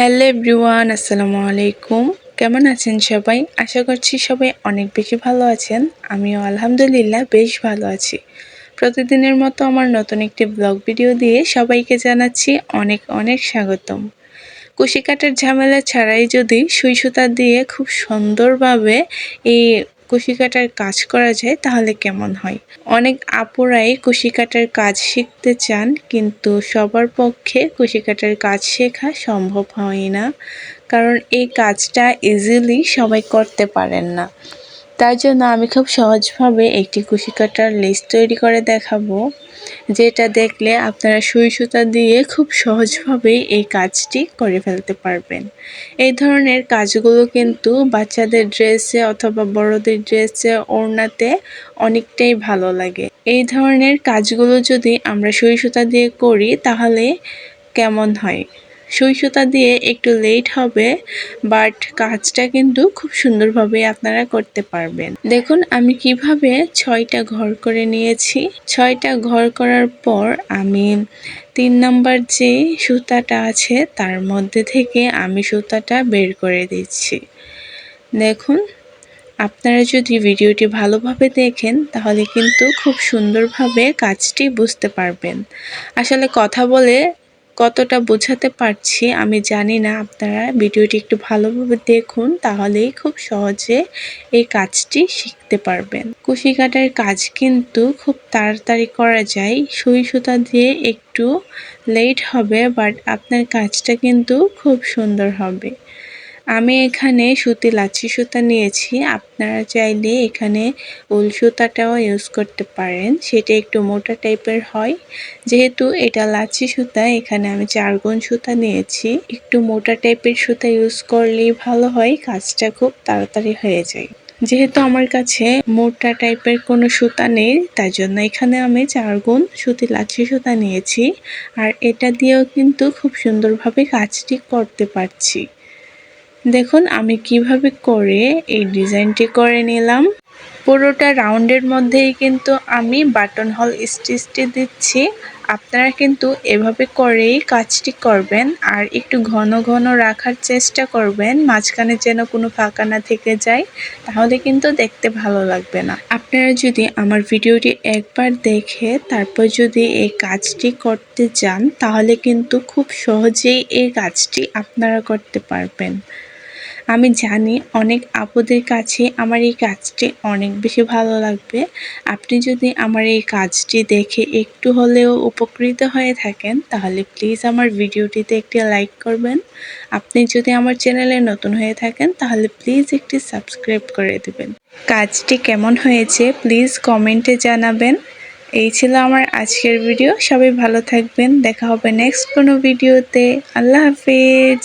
Hello everyone, আসসালামু আলাইকুম। কেমন আছেন সবাই? আশা করছি সবাই অনেক বেশি ভালো আছেন। আমিও আলহামদুলিল্লাহ বেশ ভালো আছি। প্রতিদিনের মতো আমার নতুন একটি ব্লগ ভিডিও দিয়ে সবাইকে জানাচ্ছি অনেক অনেক স্বাগতম। কুশি কাটার ঝামেলা ছাড়াই যদি সুই সুতা দিয়ে খুব সুন্দরভাবে এই কুশি কাটার কাজ করা যায়, তাহলে কেমন হয়? অনেক আপুরাই কুশি কাটার কাজ শিখতে চান, কিন্তু সবার পক্ষে কুশি কাটার কাজ শেখা সম্ভব হয় না। কারণ এই কাজটা ইজিলি সবাই করতে পারেন না। তার জন্য আমি খুব সহজভাবে একটি কুশি কাটার লিস্ট তৈরি করে দেখাবো, যেটা দেখলে আপনারা সুই সুতা দিয়ে খুব সহজভাবেই এই কাজটি করে ফেলতে পারবেন। এই ধরনের কাজগুলো কিন্তু বাচ্চাদের ড্রেসে অথবা বড়দের ড্রেসে, ওড়নাতে অনেকটাই ভালো লাগে। এই ধরনের কাজগুলো যদি আমরা সুই সুতা দিয়ে করি, তাহলে কেমন হয়? সুই সুতা দিয়ে একটু লেট হবে বাট কাজটা কিন্তু খুব সুন্দরভাবে আপনারা করতে পারবেন। দেখুন, আমি কীভাবে ছয়টা ঘর করে নিয়েছি। ছয়টা ঘর করার পর আমি তিন নাম্বার যে সুতাটা আছে, তার মধ্যে থেকে আমি সুতাটা বের করে দিচ্ছি। দেখুন, আপনারা যদি ভিডিওটি ভালোভাবে দেখেন, তাহলে কিন্তু খুব সুন্দরভাবে কাজটি বুঝতে পারবেন। আসলে কথা বলে কতটা বোঝাতে পারছি আমি জানি না আপনারা। ভিডিওটি একটু ভালোভাবে দেখুন, তাহলেই খুব সহজে এই কাজটি শিখতে পারবেন। কুশি কাটার কাজ কিন্তু খুব তাড়াতাড়ি করা যায়। সুই সুতা দিয়ে একটু লেট হবে, বাট আপনার কাজটা কিন্তু খুব সুন্দর হবে। আমি এখানে সুতি, লাচ্ছি সুতা নিয়েছি। আপনারা চাইলে এখানে উল সুতাটাও ইউজ করতে পারেন। সেটা একটু মোটা টাইপের হয়। যেহেতু এটা লাচ্ছি সুতা, এখানে আমি চারগুণ সুতা নিয়েছি। একটু মোটা টাইপের সুতা ইউজ করলেই ভালো হয়, কাজটা খুব তাড়াতাড়ি হয়ে যায়। যেহেতু আমার কাছে মোটা টাইপের কোনো সুতা নেই, তাই জন্য এখানে আমি চারগুণ সুতি, লাচ্ছি সুতা নিয়েছি। আর এটা দিয়েও কিন্তু খুব সুন্দরভাবে কাজটি করতে পারছি। দেখুন, আমি কীভাবে করে এই ডিজাইনটি করে নিলাম। পুরোটা রাউন্ডের মধ্যেই কিন্তু আমি বাটন হল স্টিচটি দিচ্ছি। আপনারা কিন্তু এভাবে করেই কাজটি করবেন আর একটু ঘন ঘন রাখার চেষ্টা করবেন, মাঝখানে যেন কোনো ফাঁকা না থেকে যায়, তাহলে কিন্তু দেখতে ভালো লাগবে না। আপনারা যদি আমার ভিডিওটি একবার দেখে তারপর যদি এই কাজটি করতে যান তাহলে কিন্তু খুব সহজেই এই কাজটি আপনারা করতে পারবেন। আমি জানি অনেক আপুদের কাছে আমার এই কাজটি অনেক বেশি ভালো লাগবে। আপনি যদি আমার এই কাজটি দেখে একটু হলেও উপকৃত হয়ে থাকেন, তাহলে প্লিজ আমার ভিডিওটিতে একটি লাইক করবেন। আপনি যদি আমার চ্যানেলে নতুন হয়ে থাকেন, তাহলে প্লিজ একটি সাবস্ক্রাইব করে দেবেন। কাজটি কেমন হয়েছে প্লিজ কমেন্টে জানাবেন। এই ছিল আমার আজকের ভিডিও সবাই ভালো থাকবেন। দেখা হবে নেক্সট কোনো ভিডিওতে আল্লাহ হাফিজ।